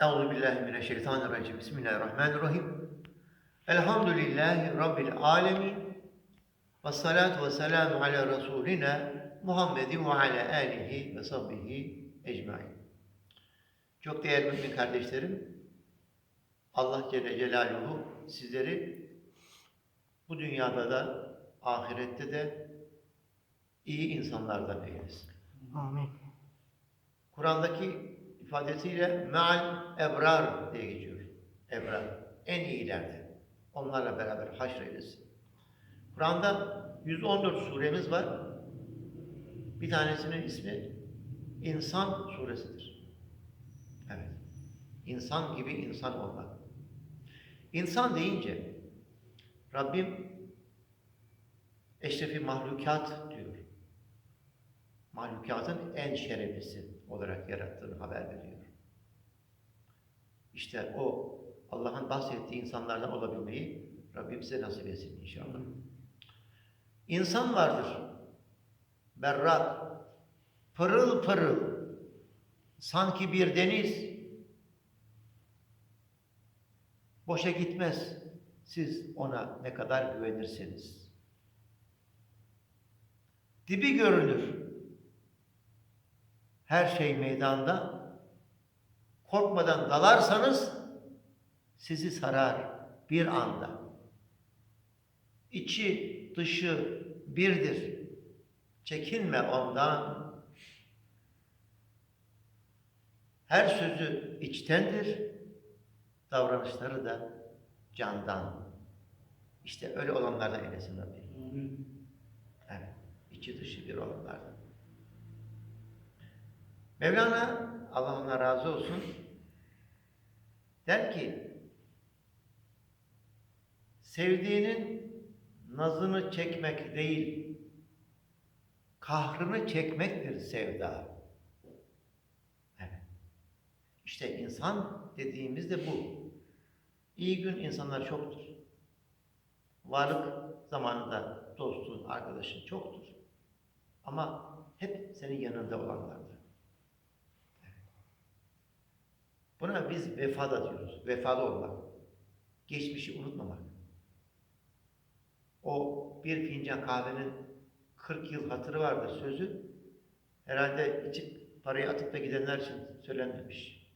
Euzu billahi mineşşeytanirracim. Bismillahirrahmanirrahim. Elhamdülillahi rabbil alamin. Ve salatu ve selamu ala rasulina Muhammedin ve ala alihi ve sahbihi ecmaîn. Çok değerli mümin kardeşlerim, Allah Celle Celaluhu sizleri bu dünyada da ahirette de iyi insanlardan eylesin. Amin. Kur'an'daki ifadesiyle meal ebrar diye geçiyor. Ebrar. En iyilerden. Onlarla beraber haşreylesin. Kur'an'da 114 suremiz var. Bir tanesinin ismi İnsan suresidir. Evet. İnsan gibi insan olmak. İnsan deyince Rabbim eşrefi mahlukat diyor. Mahlukatın en şereflisi olarak yarattığını haber veriyor. İşte o Allah'ın bahsettiği insanlardan olabilmeyi Rabbim size nasip etsin inşallah. İnsan vardır. Berrak, pırıl pırıl, sanki bir deniz. Boşa gitmez siz ona ne kadar güvenirseniz. Dibi görünür. Her şey meydanda. Korkmadan dalarsanız sizi sarar bir anda. İçi dışı birdir. Çekinme ondan. Her sözü içtendir. Davranışları da candan. İşte öyle olanlardan eylesin Rabbim. Evet. içi dışı bir olanlardan. Mevlana Allah ona razı olsun der ki sevdiğinin nazını çekmek değil kahrını çekmektir sevda. Evet. İşte insan dediğimizde bu. İyi gün insanlar çoktur. Varlık zamanında dostun, arkadaşın çoktur. Ama hep senin yanında olanlardır. Buna biz vefada diyoruz. Vefalı olmak. Geçmişi unutmamak. O bir fincan kahvenin 40 yıl hatırı vardır sözü. Herhalde içip parayı atıp da gidenler için söylenmemiş.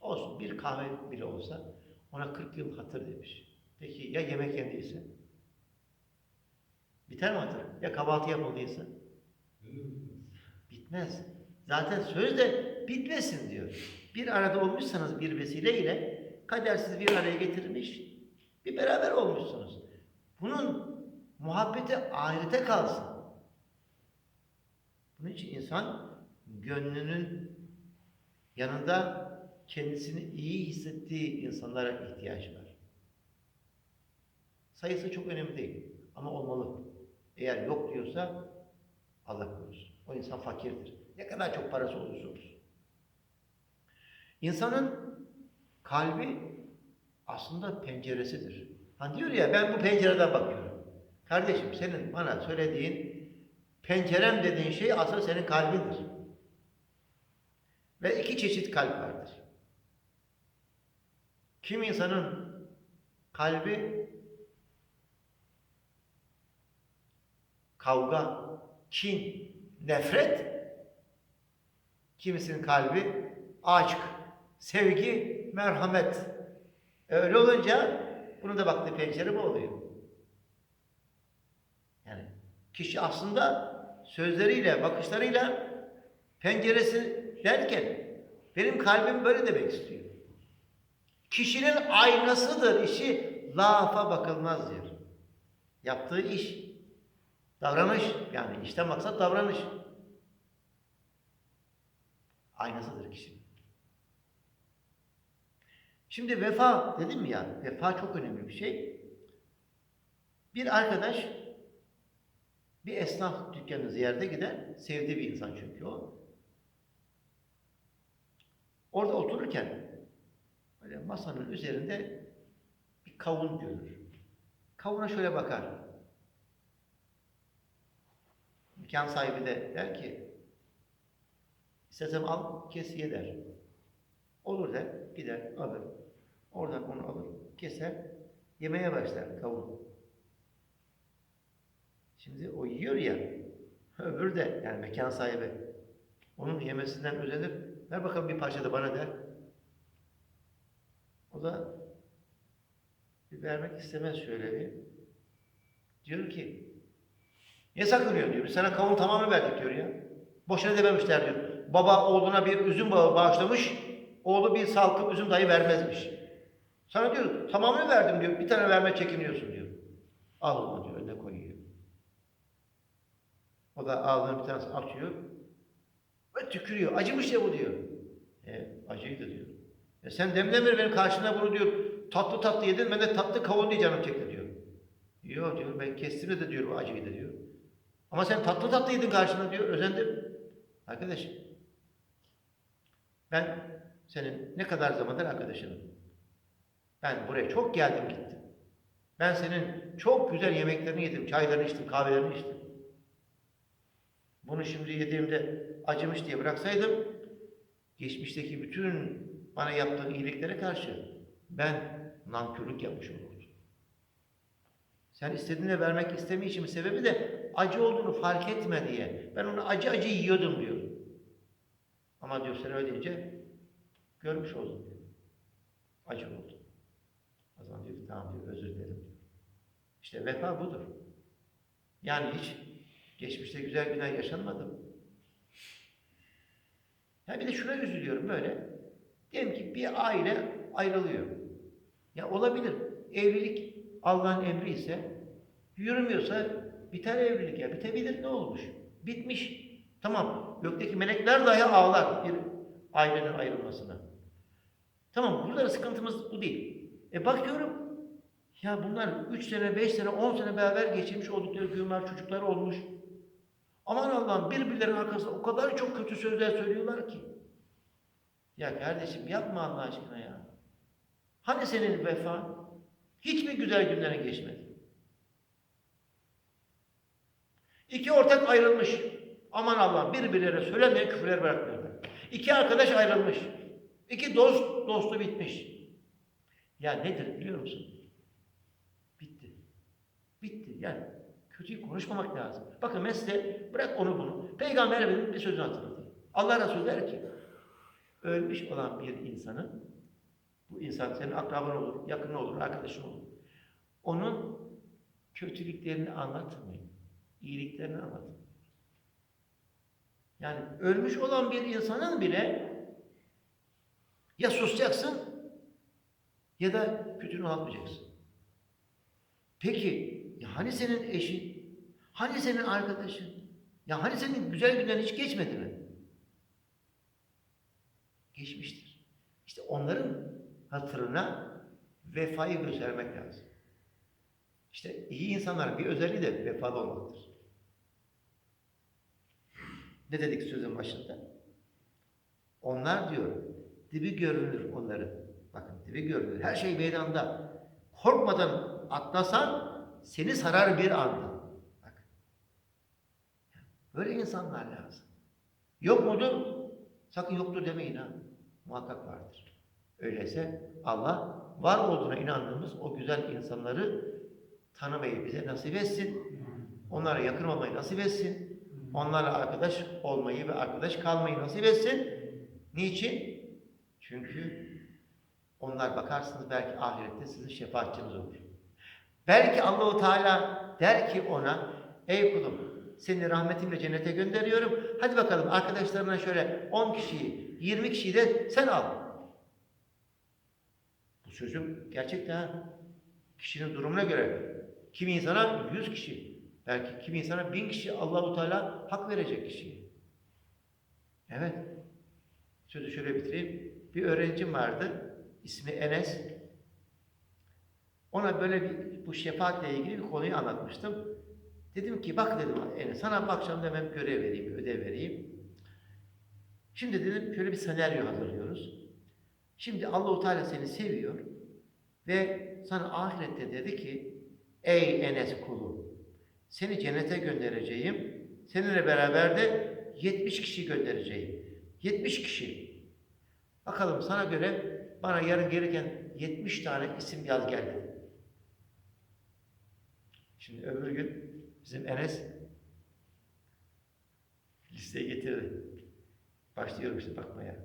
Olsun bir kahve bile olsa ona 40 yıl hatır demiş. Peki ya yemek yendiyse? Biter mi hatır? Ya kahvaltı yapıldıysa? Bitmez. Zaten söz de bitmesin diyor. Bir arada olmuşsanız bir vesileyle kader sizi bir araya getirmiş, bir beraber olmuşsunuz. Bunun muhabbeti ahirete kalsın. Bunun için insan gönlünün yanında kendisini iyi hissettiği insanlara ihtiyaç var. Sayısı çok önemli değil ama olmalı. Eğer yok diyorsa Allah korusun. O insan fakirdir. Ne kadar çok parası olursa olsun. İnsanın kalbi aslında penceresidir. Hani diyor ya ben bu pencereden bakıyorum. Kardeşim senin bana söylediğin pencerem dediğin şey aslında senin kalbindir. Ve iki çeşit kalp vardır. Kim insanın kalbi kavga, kin, nefret, kimisinin kalbi aşk, sevgi, merhamet. Öyle olunca bunun da baktığı pencere bu oluyor. Yani kişi aslında sözleriyle, bakışlarıyla penceresi derken benim kalbim böyle demek istiyor. Kişinin aynasıdır işi lafa bakılmaz diyor. Yaptığı iş, davranış yani işte maksat davranış. Aynasıdır kişinin. Şimdi vefa dedim ya, vefa çok önemli bir şey. Bir arkadaş bir esnaf dükkanı ziyarete gider, sevdiği bir insan çünkü o. Orada otururken böyle masanın üzerinde bir kavun görür. Kavuna şöyle bakar. Dükkan sahibi de der ki, istesem al kes ye der. Olur der, gider, alır. Oradan onu alır, keser, yemeye başlar kavun. Şimdi o yiyor ya, öbür de yani mekan sahibi onun yemesinden özenir. Ver bakalım bir parça da bana der. O da bir vermek istemez şöyle bir. Diyor ki, niye sakınıyor diyor. Sana kavun tamamını verdik diyor ya. Boşuna dememişler diyor. Baba oğluna bir üzüm bağı bağışlamış, oğlu bir salkım üzüm dahi vermezmiş. Sana diyor, tamamını verdim diyor, bir tane verme çekiniyorsun diyor. Al onu diyor, önüne koyuyor. O da ağzına bir tanesi atıyor ve tükürüyor. Acımış ya bu diyor. E, acıydı diyor. E sen demlemir benim karşına bunu diyor. Tatlı tatlı yedin ben de tatlı kavun diye canım çekti diyor. Yok diyor ben kestim de diyor bu acıydı diyor. Ama sen tatlı tatlı yedin karşına diyor. Özendim. Arkadaş ben senin ne kadar zamandır arkadaşınım. Ben buraya çok geldim gittim. Ben senin çok güzel yemeklerini yedim, çaylarını içtim, kahvelerini içtim. Bunu şimdi yediğimde acımış diye bıraksaydım, geçmişteki bütün bana yaptığın iyiliklere karşı ben nankörlük yapmış olurdum. Sen istediğine vermek istemeyişimin sebebi de acı olduğunu fark etme diye. Ben onu acı acı yiyordum diyor. Ama diyor sen öyle deyince görmüş oldum diyor. Acı oldu. O zaman diyor tamam diyor özür dilerim diyor. İşte vefa budur. Yani hiç geçmişte güzel günler yaşanmadı mı? Ya bir de şuna üzülüyorum böyle. Diyelim ki bir aile ayrılıyor. Ya olabilir. Evlilik Allah'ın emri ise yürümüyorsa biter evlilik ya. Bitebilir ne olmuş? Bitmiş. Tamam. Gökteki melekler dahi ağlar bir ailenin ayrılmasına. Tamam. Burada da sıkıntımız bu değil. E bakıyorum ya bunlar 3 sene, 5 sene, 10 sene beraber geçirmiş oldukları günler çocuklar olmuş. Aman Allah'ım birbirlerinin arkasında o kadar çok kötü sözler söylüyorlar ki. Ya kardeşim yapma Allah aşkına ya. Hani senin vefan? Hiç mi güzel günlerin geçmedi? İki ortak ayrılmış. Aman Allah'ım birbirlerine söylemeyen küfürler bırakmıyorlar. İki arkadaş ayrılmış. İki dost, dostu bitmiş. Ya nedir biliyor musun? Bitti. Bitti. Yani kötüyü konuşmamak lazım. Bakın size bırak onu bunu. Peygamber Efendimiz'in bir sözünü hatırlatayım. Allah Resulü der ki ölmüş olan bir insanın bu insan senin akraban olur, yakın olur, arkadaşın olur. Onun kötülüklerini anlatmayın. iyiliklerini anlatın. Yani ölmüş olan bir insanın bile ya susacaksın ya da kötülüğünü anlatmayacaksın. Peki ya hani senin eşin? Hani senin arkadaşın? Ya hani senin güzel günlerin hiç geçmedi mi? Geçmiştir. İşte onların hatırına vefayı göstermek lazım. İşte iyi insanların bir özelliği de vefalı olmaktır. Ne dedik sözün başında? Onlar diyor, dibi görünür onların. Bakın dibi görünür. Her şey meydanda. Korkmadan atlasan seni sarar bir anda. Bak. Böyle insanlar lazım. Yok mudur? Sakın yoktur demeyin ha. Muhakkak vardır. Öyleyse Allah var olduğuna inandığımız o güzel insanları tanımayı bize nasip etsin. Onlara yakın nasip etsin. Onlarla arkadaş olmayı ve arkadaş kalmayı nasip etsin. Niçin? Çünkü onlar bakarsınız belki ahirette sizin şefaatçiniz olur. Belki Allahu Teala der ki ona, ey kulum seni rahmetimle cennete gönderiyorum. Hadi bakalım arkadaşlarına şöyle 10 kişiyi, 20 kişiyi de sen al. Bu sözüm gerçekten kişinin durumuna göre. Kimi insana 100 kişi, belki kimi insana 1000 kişi Allahu Teala hak verecek kişiye. Evet. Sözü şöyle bitireyim. Bir öğrencim vardı. İsmi Enes. Ona böyle bir bu şefaatle ilgili bir konuyu anlatmıştım. Dedim ki bak dedim Enes sana bu akşam da ben görev vereyim, ödev vereyim. Şimdi dedim şöyle bir senaryo hazırlıyoruz. Şimdi Allahu Teala seni seviyor ve sana ahirette dedi ki ey Enes kulu seni cennete göndereceğim. Seninle beraber de 70 kişi göndereceğim. 70 kişi. Bakalım sana göre bana yarın gelirken 70 tane isim yaz gel dedi. Şimdi öbür gün bizim Enes listeyi getirdi. Başlıyorum işte bakmaya.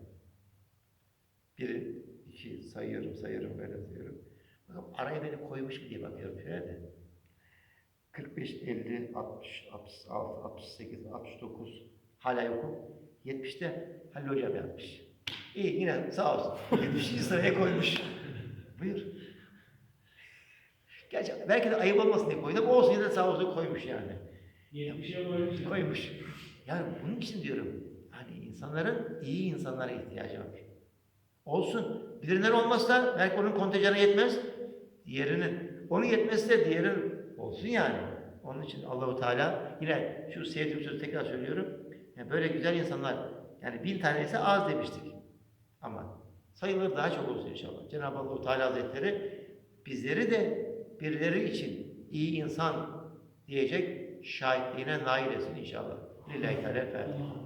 Bir, iki sayıyorum, sayıyorum, böyle sayıyorum. Bakalım araya beni koymuş mu diye bakıyorum şöyle de. 45, 50, 60, 66, 68, 69 hala yokum. 70'te Halil Hocam yazmış. İyi yine sağ olsun. 70. sıraya koymuş. Buyur. Gerçi belki de ayıp olmasın diye koydum. Olsun yine de sağ olsun koymuş yani. 70'e koymuş. Koymuş. Yani bunun için diyorum. Hani insanların iyi insanlara ihtiyacı var. Olsun. Birinden olmazsa belki onun kontenjanı yetmez. Diğerinin. Onun yetmezse diğerinin olsun yani. Onun için Allahu Teala yine şu sevdiğim sözü tekrar söylüyorum. Yani böyle güzel insanlar yani bin tanesi az demiştik. Ama sayıları daha çok olsun inşallah. Cenab-ı Allahu Teala Hazretleri bizleri de birileri için iyi insan diyecek şahitliğine nail etsin inşallah. Lillahi Teala Fatiha.